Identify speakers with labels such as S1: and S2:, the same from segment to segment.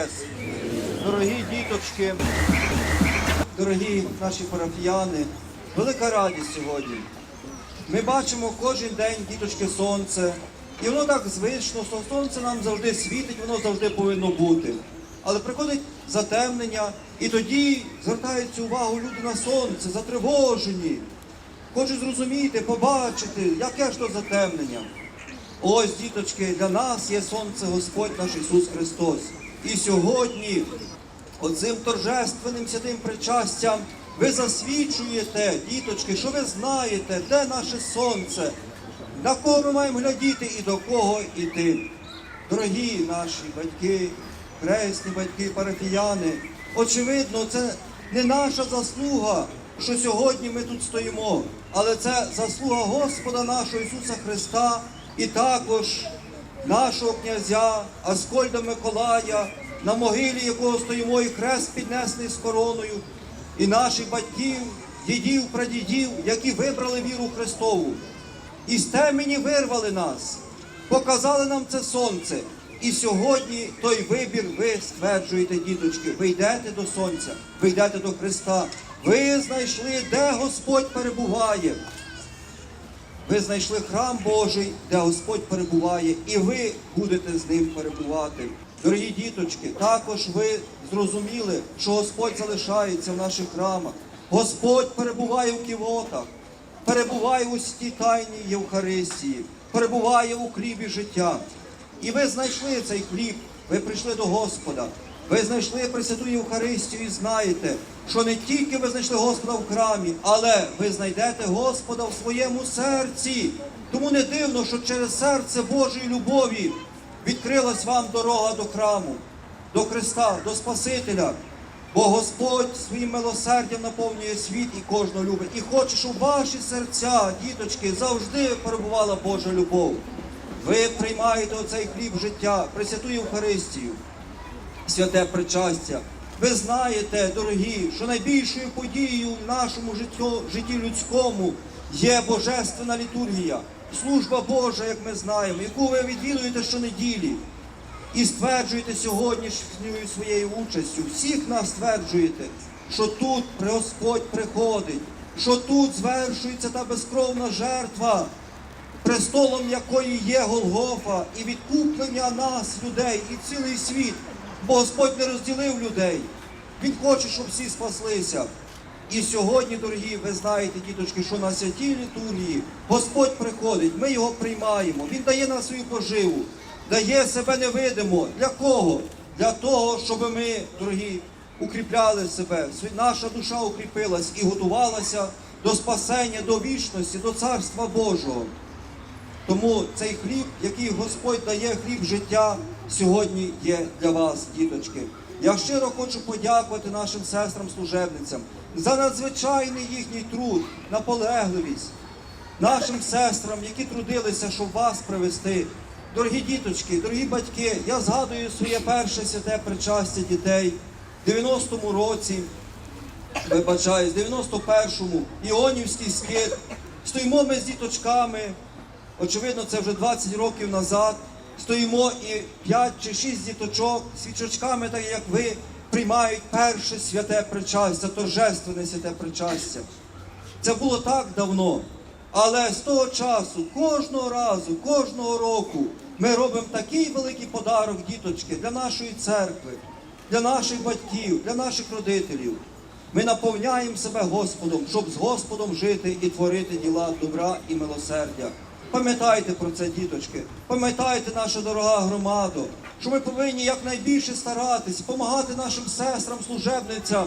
S1: Воскрес! Дорогі діточки, дорогі наші парафіяни, велика радість сьогодні. Ми бачимо кожен день діточки сонце, і воно так звично, що сонце нам завжди світить, воно завжди повинно бути. Але приходить затемнення, і тоді звертається увагу люди на сонце, затривожені. Хочуть зрозуміти, побачити, яке ж то затемнення. Ось, діточки, для нас є сонце Господь наш Ісус Христос. І сьогодні, оцим торжественним святим причастям, ви засвідчуєте, діточки, що ви знаєте, де наше сонце, на кого ми маємо глядіти і до кого йти. Дорогі наші батьки, хресні батьки, парафіяни, очевидно, це не наша заслуга, що сьогодні ми тут стоїмо, але це заслуга Господа нашого Ісуса Христа і також нашого князя Аскольда Миколая, на могилі якого стоїмо і хрест піднесений з короною, і наших батьків, дідів, прадідів, які вибрали віру Христову. І з темені вирвали нас, показали нам це сонце. І сьогодні той вибір ви стверджуєте, діточки, ви йдете до сонця, ви йдете до Христа. Ви знайшли, де Господь перебуває. Ви знайшли храм Божий, де Господь перебуває, і ви будете з ним перебувати. Дорогі діточки, також ви зрозуміли, що Господь залишається в наших храмах. Господь перебуває в ківотах, перебуває у святій тайній Євхаристії, перебуває у хлібі життя. І ви знайшли цей хліб, ви прийшли до Господа. Ви знайшли Пресвяту Євхаристію і знаєте, що не тільки ви знайшли Господа в храмі, але ви знайдете Господа в своєму серці. Тому не дивно, що через серце Божої любові відкрилась вам дорога до храму, до Христа, до Спасителя. Бо Господь своїм милосердям наповнює світ і кожного любить. І хоче, щоб ваші серця, діточки, завжди перебувала Божа любов. Ви приймаєте оцей хліб життя, Пресвяту Євхаристію святе причастя. Ви знаєте, дорогі, що найбільшою подією в нашому життю, житті людському є Божественна літургія, служба Божа, як ми знаємо, яку ви відвідуєте щонеділі. І стверджуєте сьогоднішньою своєю участю, всіх нас стверджуєте, що тут Господь приходить, що тут звершується та безкровна жертва, престолом якої є Голгофа, і відкуплення нас, людей, і цілий світ. Бо Господь не розділив людей. Він хоче, щоб всі спаслися. І сьогодні, дорогі, ви знаєте, діточки, що на святій літургії Господь приходить, ми його приймаємо, Він дає нам свою поживу, дає себе невидимо. Для кого? Для того, щоб ми, дорогі, укріпляли себе, наша душа укріпилась і готувалася до спасення, до вічності, до Царства Божого. Тому цей хліб, який Господь дає, хліб життя, сьогодні є для вас, діточки. Я щиро хочу подякувати нашим сестрам-служебницям за надзвичайний їхній труд, наполегливість, нашим сестрам, які трудилися, щоб вас привести. Дорогі діточки, дорогі батьки, я згадую своє перше святе причастя дітей в 90-му році вибачаюсь, 91-му, Іонівський скит. Стоїмо ми з діточками. Очевидно, це вже 20 років назад. Стоїмо і 5 чи 6 діточок свічочками, так як ви, приймають перше святе причастя, торжественне святе причастя. Це було так давно. Але з того часу, кожного разу, кожного року ми робимо такий великий подарок, діточки, для нашої церкви, для наших батьків, для наших родителів. Ми наповняємо себе Господом, щоб з Господом жити і творити діла добра і милосердя. Пам'ятайте про це, діточки. Пам'ятайте, наша дорога громада, що ми повинні якнайбільше старатись, допомагати нашим сестрам, служебницям,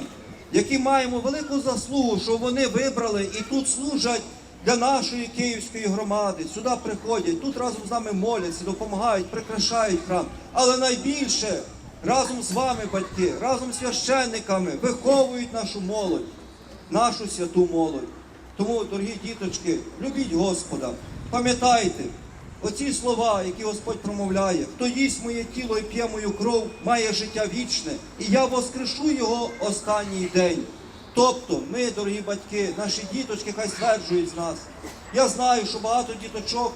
S1: які маємо велику заслугу, що вони вибрали і тут служать для нашої київської громади. Сюди приходять, тут разом з нами моляться, допомагають, прикрашають храм. Але найбільше разом з вами, батьки, разом з священниками виховують нашу молодь, нашу святу молодь. Тому, дорогі діточки, любіть Господа. Пам'ятайте, оці слова, які Господь промовляє, хто їсть моє тіло і п'є мою кров, має життя вічне, і я воскрешу його останній день. Тобто, ми, дорогі батьки, наші діточки, хай стверджують з нас. Я знаю, що багато діточок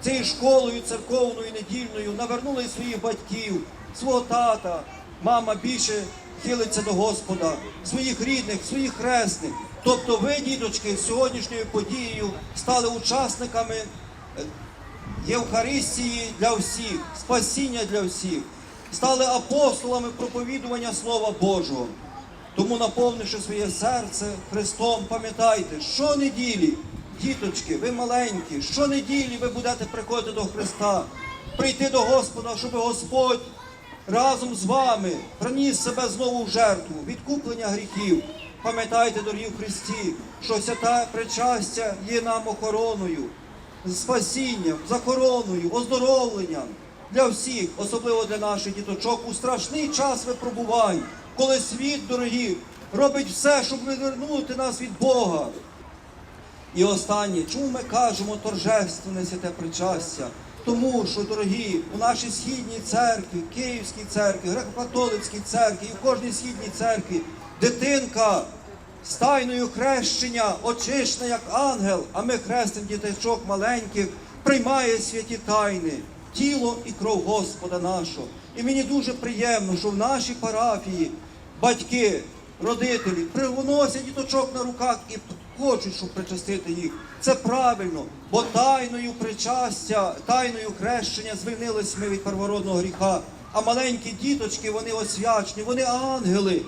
S1: цією школою церковною недільною навернули своїх батьків, свого тата, мама більше хилиться до Господа, своїх рідних, своїх хресних. Тобто ви, діточки, сьогоднішньою подією стали учасниками е, Євхаристії для всіх, спасіння для всіх, стали апостолами проповідування Слова Божого. Тому, наповнивши своє серце Христом, пам'ятайте, щонеділі, діточки, ви маленькі, щонеділі ви будете приходити до Христа, прийти до Господа, щоб Господь разом з вами приніс себе знову в жертву, відкуплення гріхів. Пам'ятайте, дорогі в Христі, що свята причастя є нам охороною, спасінням, захороною, оздоровленням для всіх, особливо для наших діточок, у страшний час випробувань, коли світ, дорогі, робить все, щоб відвернути нас від Бога. І останнє, чому ми кажемо торжественне святе причастя? Тому що, дорогі, у нашій східній церкві, Київській церкві, греко-католицькій церкві і в кожній східній церкві дитинка з тайною хрещення, очищена як ангел, а ми хрестим діточок маленьких, приймає святі тайни, тіло і кров Господа нашого. І мені дуже приємно, що в нашій парафії батьки, родителі привносять діточок на руках і хочуть, щоб причастити їх. Це правильно, бо тайною причастя, тайною хрещення звільнились ми від первородного гріха. А маленькі діточки, вони освячені, вони ангели.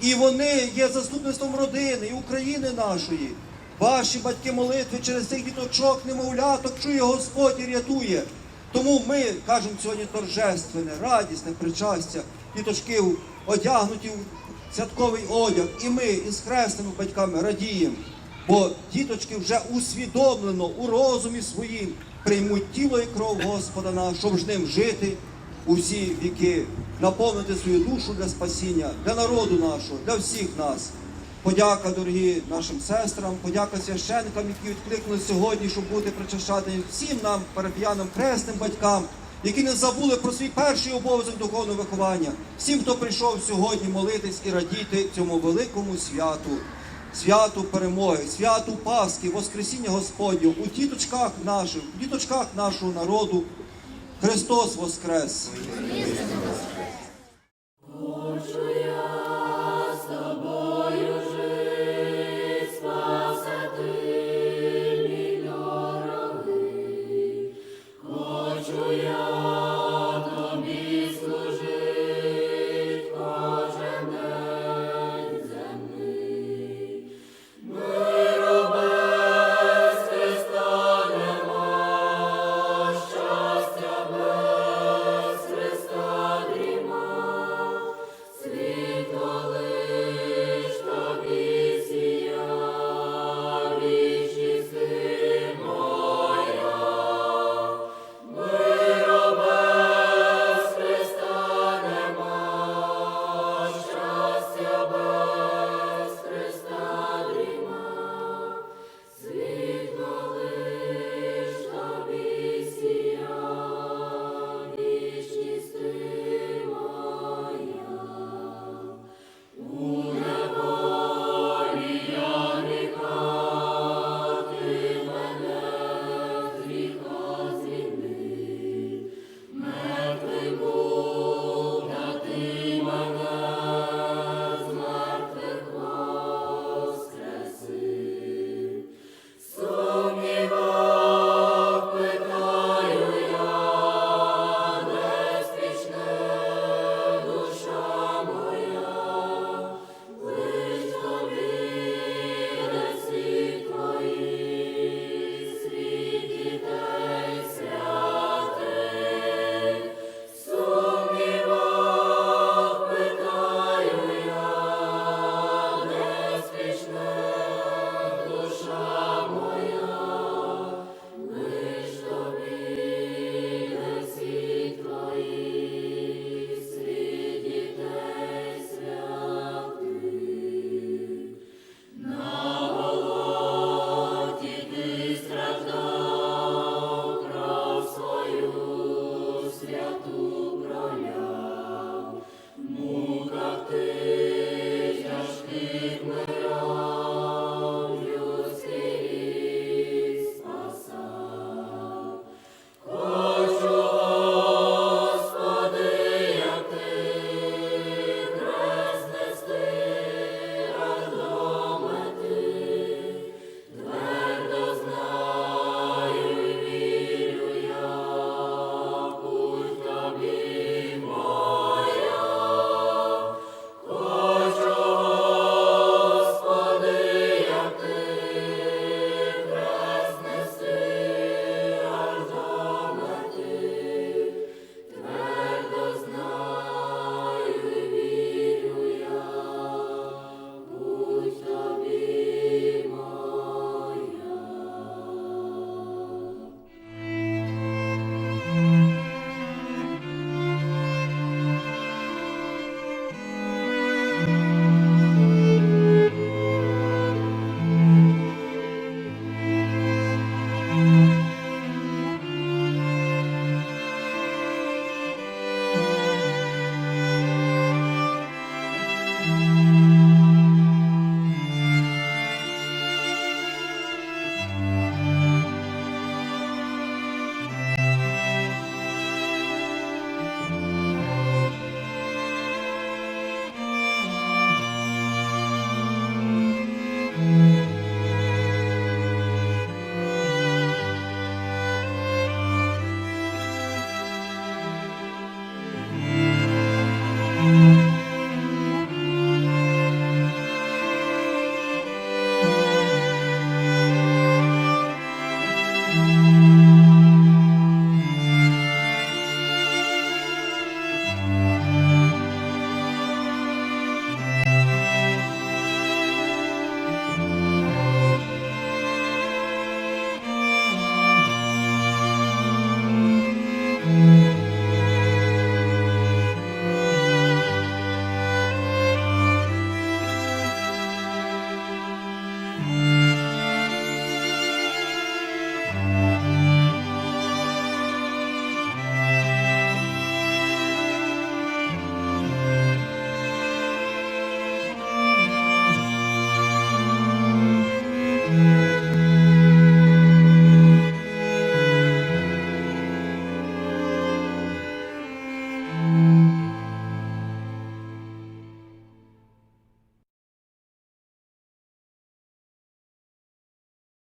S1: І вони є заступництвом родини і України нашої. Ваші батьки молитви через цих діточок, немовляток, чує Господь і рятує. Тому ми кажемо сьогодні торжественне, радісне причастя, діточки одягнуті в святковий одяг. І ми із хресними батьками радіємо. Бо діточки вже усвідомлено у розумі своїм приймуть тіло і кров Господа нашого, щоб з ним жити у всі віки, наповнити свою душу для спасіння, для народу нашого, для всіх нас. Подяка, дорогі нашим сестрам, подяка священникам, які відкликнули сьогодні, щоб бути причащати всім нам, парафіянам, хресним батькам, які не забули про свій перший обов'язок духовного виховання, всім, хто прийшов сьогодні молитись і радіти цьому великому святу, святу перемоги, святу Пасхи, Воскресіння Господнього у діточках наших, у діточках нашого народу. Христос Воскрес!